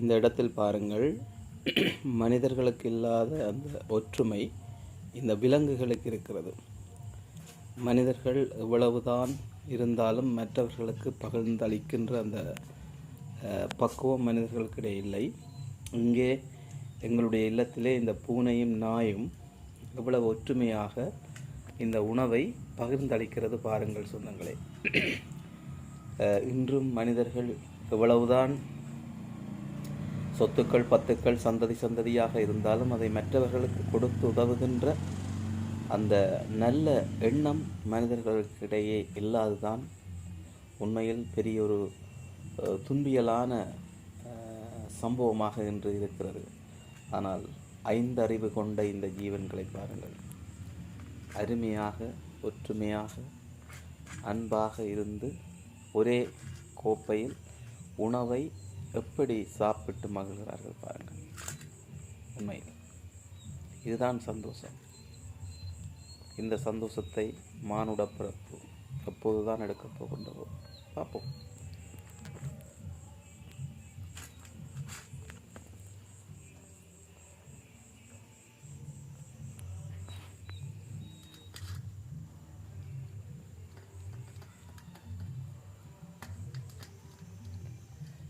இந்த இடத்தில் பாருங்கள். மனிதர்களுக்கு இல்லாத அந்த ஒற்றுமை இந்த விலங்குகளுக்கு இருக்கிறது. மனிதர்கள் எவ்வளவுதான் இருந்தாலும் மற்றவர்களுக்கு பகிர்ந்தளிக்கின்ற அந்த பக்குவம் மனிதர்களுக்கிடையே இல்லை. இங்கே எங்களுடைய இல்லத்திலே இந்த பூனையும் நாயும் எவ்வளவு ஒற்றுமையாக இந்த உணவை பகிர்ந்தளிக்கிறது பாருங்கள் சொந்தங்களே. இன்றும் மனிதர்கள் எவ்வளவுதான் சொத்துக்கள் பத்துக்கள் சந்ததி சந்ததியாக இருந்தாலும் அதை மற்றவர்களுக்கு கொடுத்து உதவுகின்ற அந்த நல்ல எண்ணம் மனிதர்களுக்கிடையே இல்லாதுதான் உண்மையில் பெரிய ஒரு துன்பியலான சம்பவமாக இன்று இருக்கிறது. ஆனால் ஐந்தறிவு கொண்ட இந்த ஜீவன்களை பாருங்கள். அருமையாக ஒற்றுமையாக அன்பாக இருந்து ஒரே கோப்பையில் உணவை எப்படி சாப்பிட்டு மகிழ்கிறார்கள் பாருங்கள். உண்மையில். இதுதான் சந்தோஷம். இந்த சந்தோஷத்தை மானுட பிறப்பு எப்போதுதான் எடுக்கப் போகின்றதோ. பார்ப்போம்.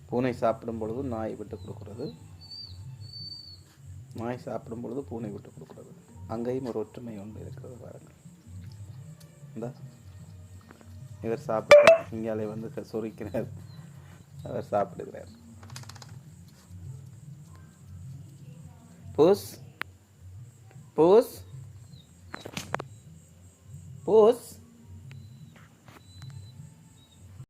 பூனை சாப்பிடும் பொழுது நாய் விட்டு கொடுக்கறது. நாய் சாப்பிடும் பொழுது பூனை விட்டு கொடுக்கறது. அங்கேயும் ஒரு ஒற்றுமை ஒன்று இருக்கிறது பாருங்கள். இந்த. இவர் சாப்பிட்டு இங்காலே வந்து க- சொரிக்கிறார். அவர் சாப்பிடுகிறார். பூஸ். பூஸ். பூஸ்.